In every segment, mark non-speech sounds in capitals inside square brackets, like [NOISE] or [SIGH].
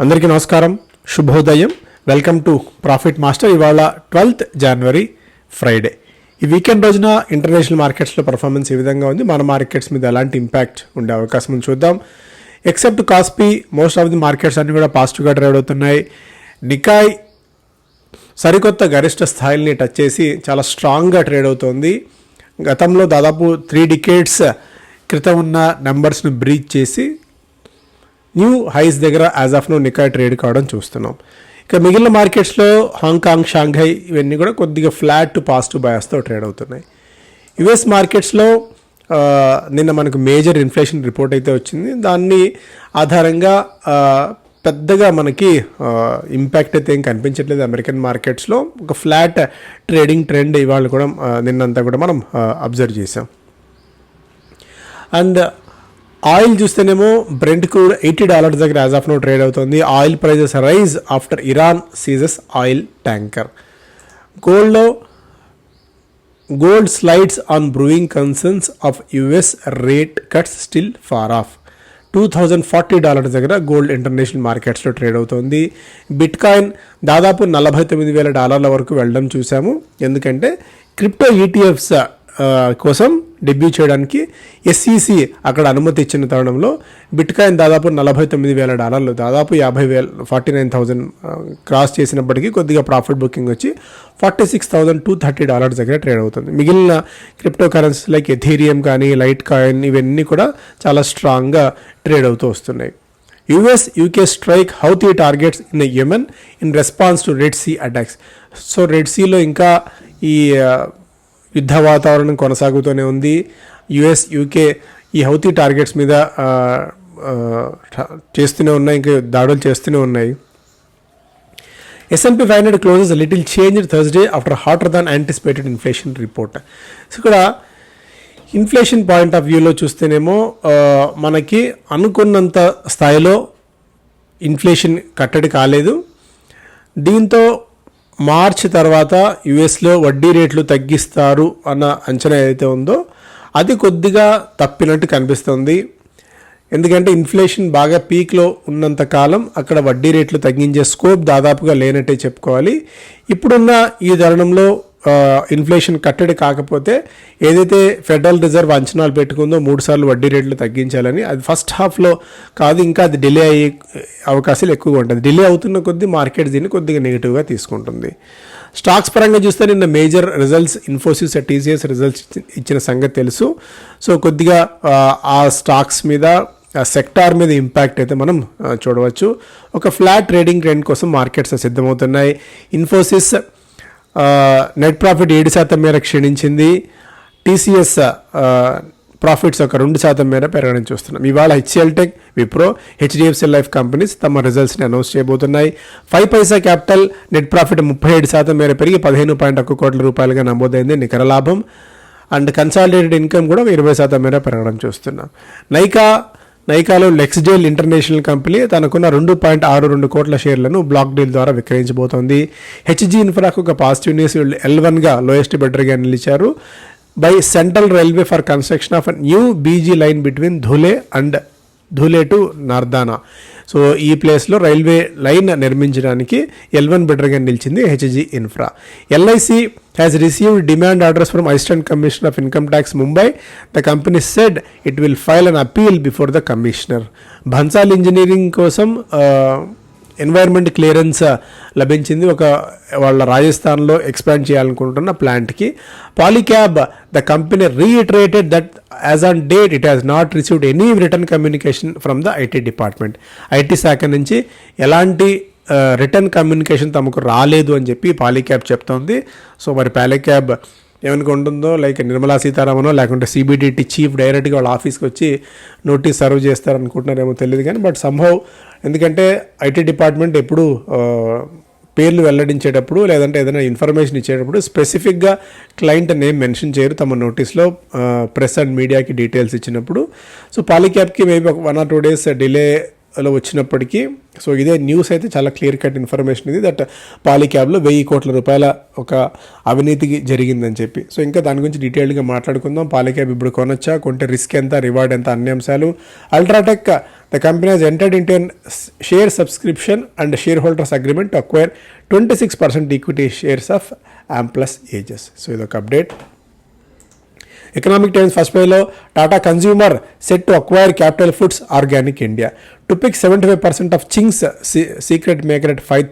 అందరికీ నమస్కారం. శుభోదయం. వెల్కమ్ టు ప్రాఫిట్ మాస్టర్ ఇవాళ ట్వెల్త్ జనవరి ఫ్రైడే ఈ వీకెండ్ రోజున ఇంటర్నేషనల్ మార్కెట్స్లో పర్ఫార్మెన్స్ ఏ విధంగా ఉంది? మన మార్కెట్స్ మీద ఎలాంటి ఇంపాక్ట్ ఉండే అవకాశం ఉంది చూద్దాం. Except KOSPI most of the markets అన్ని కూడా పాజిటివ్గా ట్రేడ్ అవుతున్నాయి. నికాయ్ సరికొత్త గరిష్ట స్థాయిల్ని టచ్ చేసి చాలా స్ట్రాంగ్గా ట్రేడ్ అవుతోంది. గతంలో దాదాపు త్రీ డికేట్స్ క్రితం ఉన్న నెంబర్స్ను బ్రీచ్ చేసి న్యూ హైస్ దగ్గర as of now Nikkei trade కావడం చూస్తున్నాం. ఇక మిగిలిన మార్కెట్స్లో హాంకాంగ్ షాంఘై ఇవన్నీ కూడా కొద్దిగా ఫ్లాట్ టు పాజిటివ్ బయాస్తో ట్రేడ్ అవుతున్నాయి. యుఎస్ మార్కెట్స్లో నిన్న మనకు మేజర్ ఇన్ఫ్లేషన్ రిపోర్ట్ అయితే వచ్చింది. దాన్ని ఆధారంగా పెద్దగా మనకి ఇంపాక్ట్ అయితే ఏం కనిపించట్లేదు అమెరికన్ మార్కెట్స్లో. ఒక ఫ్లాట్ ట్రేడింగ్ ట్రెండ్ ఇవాళ కూడా నిన్నంతా కూడా మనం అబ్జర్వ్ చేసాం అండ్ ఆయిల్ చూస్తేనేమో బ్రెంట్ క్రూడ్ ఎయిటీ డాలర్స్ దగ్గర యాజ్ ఆఫ్ నో ట్రేడ్ అవుతుంది. Oil prices rise after Iran seizes oil tanker గోల్డ్లో gold slides on brewing concerns of US rate cuts still far off two thousand forty dollars దగ్గర gold international మార్కెట్స్లో trade అవుతుంది. Bitcoin దాదాపు నలభై తొమ్మిది వేల డాలర్ల వరకు వెళ్ళడం చూసాము ఎందుకంటే క్రిప్టో ఈటీఎఫ్స్ కోసం డెబ్యూ చేయడానికి ఎస్ఈసి అక్కడ అనుమతి ఇచ్చిన తరుణంలో బిట్ కాయిన్ దాదాపు నలభై తొమ్మిది వేల డాలర్లు దాదాపు యాభై వేల ఫార్టీ నైన్ థౌజండ్ క్రాస్ చేసినప్పటికీ కొద్దిగా ప్రాఫిట్ బుకింగ్ వచ్చి forty six thousand two thirty dollars దగ్గర ట్రేడ్ అవుతుంది. మిగిలిన క్రిప్టో కరెన్సీ లైక్ ఎథీరియం కానీ లైట్ కాయిన్ ఇవన్నీ కూడా చాలా స్ట్రాంగ్గా ట్రేడ్ అవుతూ వస్తున్నాయి. US UK strike Houthi targets in Yemen in response to Red Sea attacks. So Red సీలో ఇంకా ఈ యుద్ధ వాతావరణం కొనసాగుతూనే ఉంది. యుఎస్ యూకే ఈ హౌతీ టార్గెట్స్ మీద చేస్తూనే ఉన్నాయి ఇంకా దాడులు చేస్తూనే ఉన్నాయి. S and P five hundred closes little change Thursday after hotter than anticipated inflation report so ఇక్కడ ఇన్ఫ్లేషన్ పాయింట్ ఆఫ్ వ్యూలో చూస్తేనేమో మనకి అనుకున్నంత స్థాయిలో ఇన్ఫ్లేషన్ కట్టడి కాలేదు. దీంతో మార్చ్ తర్వాత యుఎస్లో వడ్డీ రేట్లు తగ్గిస్తారు అన్న అంచనా ఏదైతే ఉందో అది కొద్దిగా తప్పినట్టు కనిపిస్తుంది. ఎందుకంటే ఇన్ఫ్లేషన్ బాగా పీక్లో ఉన్నంత కాలం అక్కడ వడ్డీ రేట్లు తగ్గించే స్కోప్ దాదాపుగా లేనట్టే చెప్పుకోవాలి. ఇప్పుడున్న ఈ తరుణంలో ఇన్ఫ్లేషన్ కట్టడి కాకపోతే ఏదైతే ఫెడరల్ రిజర్వ్ అంచనాలు పెట్టుకుందో మూడు సార్లు వడ్డీ రేట్లు తగ్గించాలని అది ఫస్ట్ హాఫ్లో కాదు ఇంకా అది డిలే అయ్యే అవకాశాలు ఎక్కువగా ఉంటుంది. డిలే అవుతున్న కొద్దీ మార్కెట్ దీన్ని కొద్దిగా నెగిటివ్గా తీసుకుంటుంది. స్టాక్స్ పరంగా చూస్తే నిన్న major results Infosys TCS results ఇచ్చిన సంగతి తెలుసు. సో కొద్దిగా ఆ, స్టాక్స్ మీద ఆ సెక్టార్ మీద ఇంపాక్ట్ అయితే మనం చూడవచ్చు. ఒక ఫ్లాట్ ట్రేడింగ్ ట్రెండ్ కోసం మార్కెట్స్ సిద్ధమవుతున్నాయి. ఇన్ఫోసిస్ నెట్ ప్రాఫిట్ ఏడు శాతం మేర క్షీణించింది. టీసీఎస్ ప్రాఫిట్స్ ఒక రెండు శాతం మేర పెరగడం చూస్తున్నాం. ఇవాళ HCL tech Wipro HDFC life companies తమ రిజల్ట్స్ని announce చేయబోతున్నాయి. Five paisa capital net profit ముప్పై ఏడు శాతం మేర పెరిగి పదిహేను పాయింట్ ఒక్క కోట్ల రూపాయలుగా నమోదైంది. నికర లాభం. అండ్ కన్సాలిడేటెడ్ ఇన్కమ్ కూడా ఇరవై శాతం మేర పెరగడం చూస్తున్నాం. నైకా నైకాలో లెక్స్డేల్ ఇంటర్నేషనల్ కంపెనీ తనకున్న రెండు పాయింట్ ఆరు రెండు కోట్ల షేర్లను బ్లాక్ డీల్ ద్వారా విక్రయించబోతోంది. హెచ్జీ ఇన్ఫ్రాకు ఒక పాజిటివ్ న్యూస్ ఎల్ వన్గా లోయెస్ట్ బెటర్గా నిలిచారు. By central railway for construction of new BG line between Dhule and Dhule to Nardana so ఈ ప్లేస్లో రైల్వే లైన్ నిర్మించడానికి ఎల్ వన్ బెటర్గా నిలిచింది HG infra LIC has received demand orders from assistant commissioner of income tax Mumbai the company said it will file an appeal before the commissioner Bhansal engineering కోసం environment clearance లభించింది. ఒక వాళ్ళ రాజస్థాన్లో expand చేయాలనుకుంటున్న ప్లాంట్కి Polycab the company reiterated that as on date it has not received any return communication from the IT department IT శాఖ నుంచి ఎలాంటి uh, రిటర్న్ కమ్యూనికేషన్ తమకు రాలేదు అని చెప్పి పాలిక్యాబ్ చెప్తోంది. సో మరి పాలిక్యాబ్ ఏమనుకుంటుందో లైక్ నిర్మలా సీతారామనో లేకుంటే సిబిడిటీ చీఫ్ డైరెక్ట్గా వాళ్ళ ఆఫీస్కి వచ్చి నోటీస్ సర్వ్ చేస్తారనుకుంటున్నారేమో తెలియదు కానీ బట్ సంభవ్ ఎందుకంటే ఐటీ డిపార్ట్మెంట్ ఎప్పుడు పేర్లు వెల్లడించేటప్పుడు లేదంటే ఏదైనా ఇన్ఫర్మేషన్ ఇచ్చేటప్పుడు స్పెసిఫిక్గా క్లయింట్ నేమ్ మెన్షన్ చేయరు. తమ నోటీస్లో ప్రెస్ అండ్ మీడియాకి డీటెయిల్స్ ఇచ్చినప్పుడు. సో పాలిక్యాబ్కి మేబీ ఒక one or two days delay లో వచ్చినప్పటికీ సో ఇదే న్యూస్ అయితే చాలా క్లియర్ కట్ ఇన్ఫర్మేషన్ ఇది దట్ పాలిక్యాబ్లో వెయ్యి కోట్ల రూపాయల ఒక అవినీతికి జరిగిందని చెప్పి. సో ఇంకా దాని గురించి డీటెయిల్డ్గా మాట్లాడుకుందాం. పాలిక్యాబ్ ఇప్పుడు కొనొచ్చా? కొంటే రిస్క్ ఎంత? రివార్డ్ ఎంత? అన్ని అంశాలు. UltraTech the company has entered into share subscription and share holders agreement to acquire twenty six percent equity shares of Amplus Ages so ఇదొక అప్డేట్ ఎకనామిక్ టైమ్స్ ఫస్ట్ పేజ్లో Tata consumer set to acquire capital foods organic India to pick seventy five percent of Ching's secret maker at five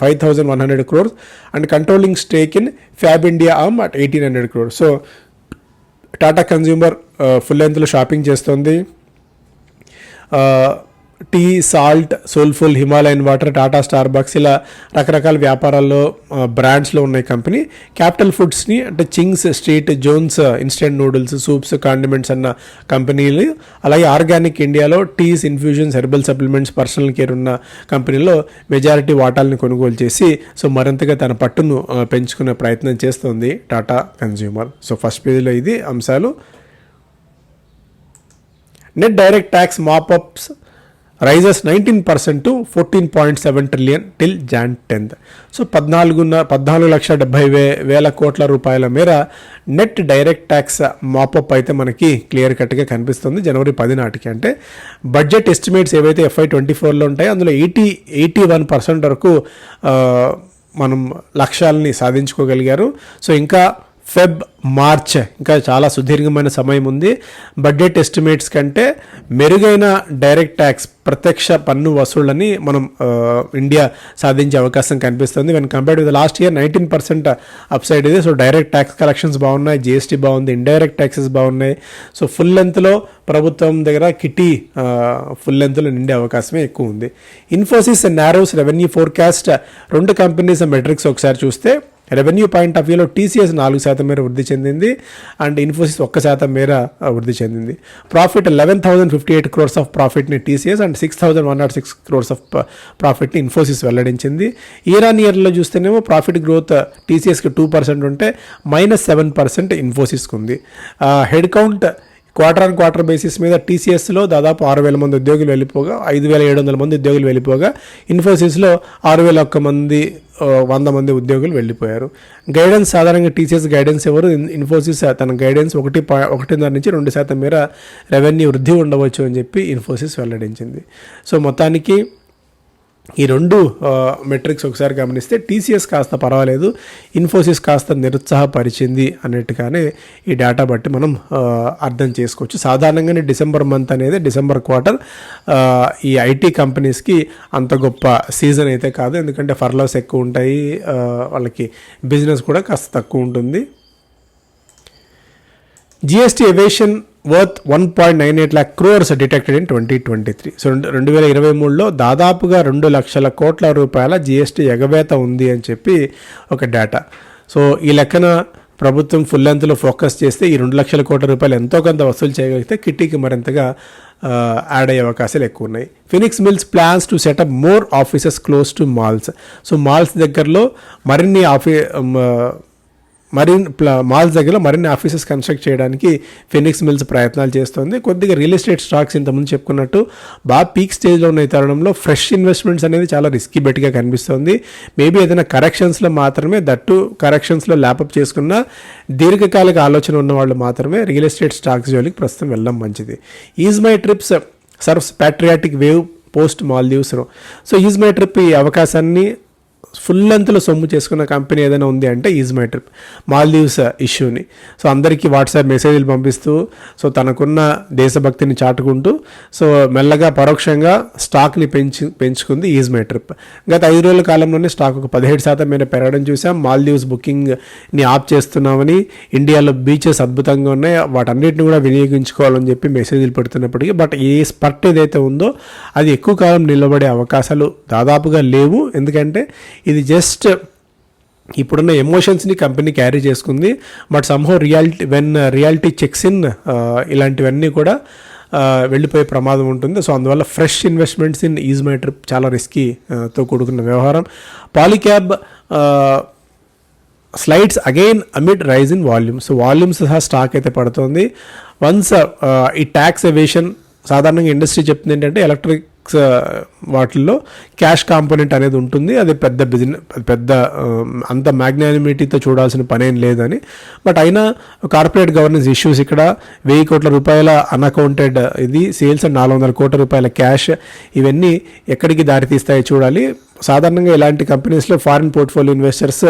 five thousand one hundred crores and controlling stake in Fab India um at eighteen hundred crores so Tata consumer full లెంత్లో shopping చేస్తుంది. Tea salt Soulfull Himalayan water Tata Starbucks ఇలా రకరకాల వ్యాపారాల్లో బ్రాండ్స్లో ఉన్నాయి company. Capital ఫుడ్స్ని అంటే Ching's street Jones instant noodles soups condiments అన్న కంపెనీలు అలాగే ఆర్గానిక్ ఇండియాలో teas infusions herbal supplements personal care ఉన్న కంపెనీలో మెజారిటీ వాటాలను కొనుగోలు చేసి సో మరింతగా తన పట్టును పెంచుకునే ప్రయత్నం చేస్తుంది టాటా కన్జ్యూమర్ సో ఫస్ట్ పేజీలో ఇది అంశాలు. Net direct tax mop ups rises nineteen percent to fourteen point seven trillion till Jan tenth. So పద్నాలుగున్న పద్నాలుగు లక్ష డెబ్బై వే వేల కోట్ల రూపాయల మేర నెట్ డైరెక్ట్ ట్యాక్స్ మాపప్ అయితే మనకి క్లియర్ కట్గా కనిపిస్తుంది జనవరి పది నాటికి. అంటే బడ్జెట్ ఎస్టిమేట్స్ ఏవైతే ఎఫ్ఐ ట్వంటీ ఫోర్లో ఉంటాయో అందులో ఎయిటీ ఎయిటీ వన్ పర్సెంట్ వరకు మనం లక్ష్యాలని సాధించుకోగలిగారు. సో ఇంకా ఫెబ్ మార్చ్ ఇంకా చాలా సుదీర్ఘమైన సమయం ఉంది. బడ్జెట్ ఎస్టిమేట్స్ కంటే మెరుగైన డైరెక్ట్ ట్యాక్స్ ప్రత్యక్ష పన్ను వసూళ్ళని మనం ఇండియా సాధించే అవకాశం కనిపిస్తుంది. When compared with last year nineteen percent up side ఇది. సో డైరెక్ట్ ట్యాక్స్ కలెక్షన్స్ బాగున్నాయి. జిఎస్టీ బాగుంది. ఇండైరెక్ట్ ట్యాక్సెస్ బాగున్నాయి. సో ఫుల్ లెంత్లో ప్రభుత్వం దగ్గర కిటీ ఫుల్ లెంత్లో నిండే అవకాశమే ఎక్కువ ఉంది. ఇన్ఫోసిస్ నారోస్ రెవెన్యూ ఫోర్కాస్ట్ రెండు కంపెనీస్ మెట్రిక్స్ ఒకసారి చూస్తే రెవెన్యూ పాయింట్ ఆఫ్ వ్యూలో టీసీఎస్ నాలుగు శాతం మేర వృద్ధి చెందింది అండ్ ఇన్ఫోసిస్ ఒక్క శాతం మేర వృద్ధి చెందింది. Profit eleven thousand fifty eight crores of ప్రాఫిట్ని TCS and six thousand one nought six crores of ప్రాఫిట్ని Infosys వెల్లడించింది. ఇయర్ ఆన్ ఇయర్లో చూస్తేనేమో ప్రాఫిట్ గ్రోత్ టీసీఎస్కి టూ పర్సెంట్ ఉంటే మైనస్ సెవెన్ పర్సెంట్ ఇన్ఫోసిస్కి ఉంది. Head count quarter on quarter basis మీద టీసీఎస్లో దాదాపు ఆరు వేల మంది ఉద్యోగులు వెళ్ళిపోగా ఐదు వేల ఏడు వందల మంది ఉద్యోగులు వెళ్ళిపోగా ఇన్ఫోసిస్లో ఆరు వేల ఒక్క మంది వంద మంది ఉద్యోగులు వెళ్ళిపోయారు. గైడెన్స్ సాధారణంగా టీసీఎస్ గైడెన్స్ ఎవరు? ఇన్ఫోసిస్ తన గైడెన్స్ ఒకటి పా ఒకటిన్నర నుంచి రెండు శాతం మేర రెవెన్యూ వృద్ధి ఉండవచ్చు అని చెప్పి ఇన్ఫోసిస్ వెల్లడించింది. సో మొత్తానికి ఈ రెండు మెట్రిక్స్ ఒకసారి గమనిస్తే టీసీఎస్ కాస్త పర్వాలేదు ఇన్ఫోసిస్ కాస్త నిరుత్సాహపరిచింది అన్నట్టుగానే ఈ డేటా బట్టి మనం అర్థం చేసుకోవచ్చు. సాధారణంగానే డిసెంబర్ మంత్ అనేది డిసెంబర్ క్వార్టర్ ఈ ఐటీ కంపెనీస్కి అంత గొప్ప సీజన్ అయితే కాదు. ఎందుకంటే ఫర్లాస్ ఎక్కువ ఉంటాయి వాళ్ళకి బిజినెస్ కూడా కాస్త తక్కువ ఉంటుంది. GST evasion worth one point nine eight lakh crores detected in twenty twenty three so రెండు రెండు వేల ఇరవై మూడులో దాదాపుగా రెండు లక్షల కోట్ల రూపాయల జిఎస్టీ ఎగవేత ఉంది అని చెప్పి ఒక డేటా సో ఈ లెక్కన ప్రభుత్వం ఫుల్ లెంత్లో ఫోకస్ చేస్తే ఈ రెండు లక్షల కోట్ల రూపాయలు ఎంతో కొంత వసూలు చేయగలిగితే కిట్టీకి మరింతగా యాడ్ అయ్యే అవకాశాలు ఎక్కువ ఉన్నాయి. Phoenix Mills plans to set up more offices close to malls so malls దగ్గరలో మరిన్ని ఆఫీ మరిన్ మాల్స్ దగ్గర మరిన్ని ఆఫీసెస్ కన్స్ట్రక్ట్ చేయడానికి ఫినిక్స్ మిల్స్ ప్రయత్నాలు చేస్తుంది. కొద్దిగా రియల్ ఎస్టేట్ స్టాక్స్ ఇంతకుముందు చెప్పుకున్నట్టు బాగా పీక్ స్టేజ్లో ఉన్న తరుణంలో ఫ్రెష్ ఇన్వెస్ట్మెంట్స్ అనేది చాలా రిస్కీ బెట్గా కనిపిస్తుంది. మేబీ ఏదైనా కరెక్షన్స్లో మాత్రమే దట్టు కరెక్షన్స్లో ల్యాప్అప్ చేసుకున్న దీర్ఘకాలిక ఆలోచన ఉన్న వాళ్ళు మాత్రమే రియల్ ఎస్టేట్ స్టాక్స్ జోలికి ప్రస్తుతం వెళ్ళడం మంచిది. Ease My Trips serves patriotic wave post Maldives so Ease My Trip ఈ అవకాశాన్ని ఫుల్ లెంత్లో సొమ్ము చేసుకున్న కంపెనీ ఏదైనా ఉంది అంటే ఈజ్ మై ట్రిప్ మాల్దీవ్స్ ఇష్యూని సో అందరికీ వాట్సాప్ మెసేజ్లు పంపిస్తూ సో తనకున్న దేశభక్తిని చాటుకుంటూ సో మెల్లగా పరోక్షంగా స్టాక్ని పెంచి పెంచుకుంది ఈజ్ మై ట్రిప్ గత ఐదు రోజుల కాలంలోనే స్టాక్ ఒక పదిహేడు శాతం మీద పెరగడం చూసాం. మాల్దీవ్స్ బుకింగ్ని ఆప్ చేస్తున్నామని ఇండియాలో బీచెస్ అద్భుతంగా ఉన్నాయి. వాటన్నిటిని కూడా వినియోగించుకోవాలని చెప్పి మెసేజ్లు పెడుతున్నప్పటికీ బట్ ఏ స్పర్ట్ ఏదైతే ఉందో అది ఎక్కువ కాలం నిలబడే అవకాశాలు దాదాపుగా లేవు. ఎందుకంటే ఇది జస్ట్ ఇప్పుడున్న ఎమోషన్స్ని కంపెనీ క్యారీ చేసుకుంది. But somehow reality when reality checks in ఇలాంటివన్నీ కూడా uh, వెళ్ళిపోయే ప్రమాదం ఉంటుంది. సో అందువల్ల fresh investments in Ease My Trip చాలా రిస్కీ uh, తో కూడుకున్న వ్యవహారం. Polycab slides again amid rise in volume so volumes సహా స్టాక్ అయితే పడుతుంది. వన్స్ uh, ఈ ట్యాక్స్ ఎవేషన్ సాధారణంగా ఇండస్ట్రీ చెప్తుంది ఏంటంటే ఎలక్ట్రిక్ వాటిల్లో క్యాష్ కాంపోనెంట్ అనేది ఉంటుంది. అది పెద్ద బిజినెస్ పెద్ద అంత మ్యాగ్నానిమిటీతో చూడాల్సిన పనేం లేదని. బట్ అయినా కార్పొరేట్ గవర్నెన్స్ ఇష్యూస్ ఇక్కడ వెయ్యి కోట్ల రూపాయల అన్అకౌంటెడ్ ఇది సేల్స్ అండ్ నాలుగు వందల కోట్ల రూపాయల క్యాష్ ఇవన్నీ ఎక్కడికి దారితీస్తాయో చూడాలి. సాధారణంగా ఇలాంటి కంపెనీస్లో ఫారిన్ పోర్ట్ఫోలియో ఇన్వెస్టర్స్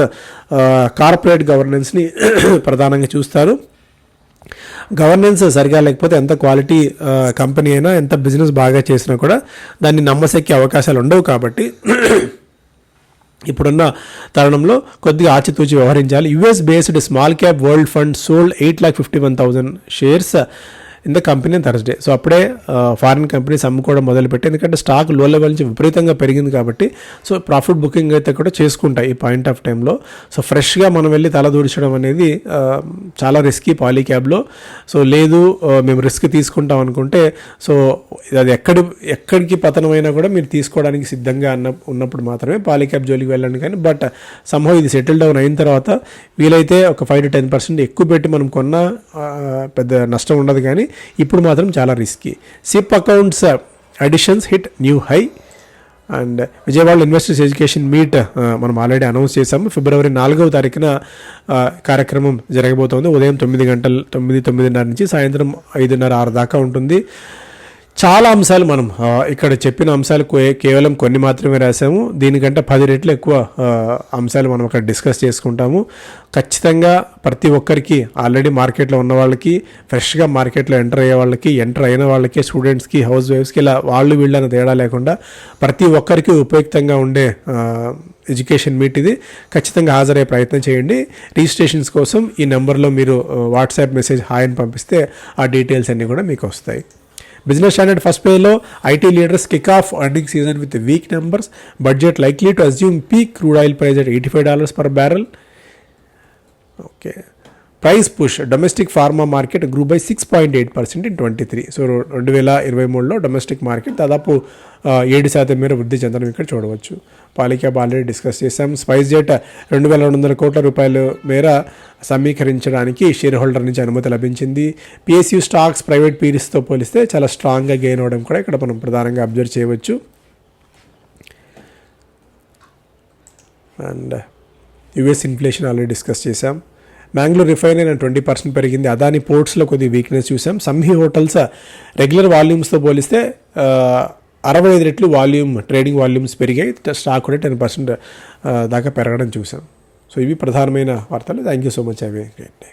కార్పొరేట్ గవర్నెన్స్ని [CLEARS THROAT] ప్రధానంగా చూస్తారు. గవర్నెన్స్ సరిగా లేకపోతే ఎంత క్వాలిటీ కంపెనీ అయినా ఎంత బిజినెస్ బాగా చేసినా కూడా దాన్ని నమ్మసెక్కే అవకాశాలు ఉండవు కాబట్టి [CLEARS THROAT] ఇప్పుడున్న తరుణంలో కొద్దిగా ఆచితూచి వ్యవహరించాలి. US based small cap world fund sold eight lakh fifty one thousand shares in the company Thursday so అప్పుడే ఫారిన్ కంపెనీస్ అమ్ముకోవడం మొదలుపెట్టి ఎందుకంటే స్టాక్లో లెవెల్ నుంచి విపరీతంగా పెరిగింది కాబట్టి సో ప్రాఫిట్ బుకింగ్ అయితే కూడా చేసుకుంటాయి ఈ పాయింట్ ఆఫ్ టైంలో సో ఫ్రెష్గా మనం వెళ్ళి తల దూర్చడం అనేది uh, చాలా రిస్కీ పాలీక్యాబ్లో సో లేదు uh, మేము రిస్క్ తీసుకుంటాం అనుకుంటే సో అది ఎక్కడి ఎక్కడికి పతనమైనా కూడా మీరు తీసుకోవడానికి సిద్ధంగా అన్న ఉన్నప్పుడు మాత్రమే పాలీక్యాబ్ జోలికి వెళ్ళండి కానీ బట్ సంభవం ఇది సెటిల్ డౌన్ అయిన తర్వాత వీలైతే ఒక ఫైవ్ టు టెన్ పర్సెంట్ ఎక్కువ పెట్టి మనం కొన్న uh, పెద్ద నష్టం ఉండదు కానీ ఇప్పుడు మాత్రం చాలా risky SIP accounts additions hit new high and Vijayawada investors education meet మనం ఆల్రెడీ అనౌన్స్ చేశాము. ఫిబ్రవరి నాలుగవ తారీఖున uh, కార్యక్రమం జరగబోతోంది. ఉదయం తొమ్మిది గంటల తొమ్మిది తొమ్మిదిన్నర నుంచి సాయంత్రం ఐదున్నర ఆరు దాకా ఉంటుంది. చాలా అంశాలు మనం ఇక్కడ చెప్పిన అంశాలు కేవలం కొన్ని మాత్రమే రాసాము దీనికంటే పది రెట్లు ఎక్కువ అంశాలు మనం అక్కడ డిస్కస్ చేసుకుంటాము. ఖచ్చితంగా ప్రతి ఒక్కరికి ఆల్రెడీ మార్కెట్లో ఉన్న వాళ్ళకి ఫ్రెష్గా మార్కెట్లో ఎంటర్ అయ్యే వాళ్ళకి ఎంటర్ అయిన వాళ్ళకి స్టూడెంట్స్కి హౌస్ వైఫ్స్కి ఇలా వాళ్ళు వీళ్ళని తేడా లేకుండా ప్రతి ఒక్కరికి ఉపయుక్తంగా ఉండే ఎడ్యుకేషన్ మీట్ ఇది. ఖచ్చితంగా హాజరయ్యే ప్రయత్నం చేయండి. రిజిస్ట్రేషన్స్ కోసం ఈ నెంబర్లో మీరు వాట్సాప్ మెసేజ్ హాయ్ అని పంపిస్తే ఆ డీటెయిల్స్ అన్నీ కూడా మీకు వస్తాయి. బిజినెస్ స్టాండర్డ్ ఫస్ట్ పేలో IT leaders kick off earning season with weak numbers budget likely to assume peak crude oil price at eighty five dollars per barrel okay price push domestic pharma market grew by six point eight percent in twenty three so రెండు వేల ఇరవై మూడులో domestic market దాదాపు ఏడు శాతం మేర వృద్ధి చెందడం ఇక్కడ చూడవచ్చు. పాలిక్యాబ్ ఆల్రెడీ డిస్కస్ చేశాం. స్పైస్ జెట్ రెండు వేల రెండు వందల కోట్ల రూపాయల మేర సమీకరించడానికి షేర్ హోల్డర్ నుంచి అనుమతి లభించింది. పిఎస్యూ స్టాక్స్ ప్రైవేట్ పీరిస్తో పోలిస్తే చాలా స్ట్రాంగ్గా గెయిన్ అవడం కూడా ఇక్కడ మనం ప్రధానంగా అబ్జర్వ్ చేయవచ్చు. And US inflation already discuss చేశాం. మ్యాంగ్లూర్ రిఫైనరీ ట్వంటీ పర్సెంట్ పెరిగింది. అదాని పోర్ట్స్లో కొద్ది వీక్నెస్ చూసాం. సంహి హోటల్స్ రెగ్యులర్ వాల్యూమ్స్తో పోలిస్తే అరవై ఐదు రెట్లు వాల్యూమ్ ట్రేడింగ్ వాల్యూమ్స్ పెరిగాయి. స్టాక్ కూడా టెన్ పర్సెంట్ దాకా పెరగడం చూసాం. సో ఇవి ప్రధానమైన వార్తలు. థ్యాంక్ యూ సో మచ్ అవి గ్రేట్ డే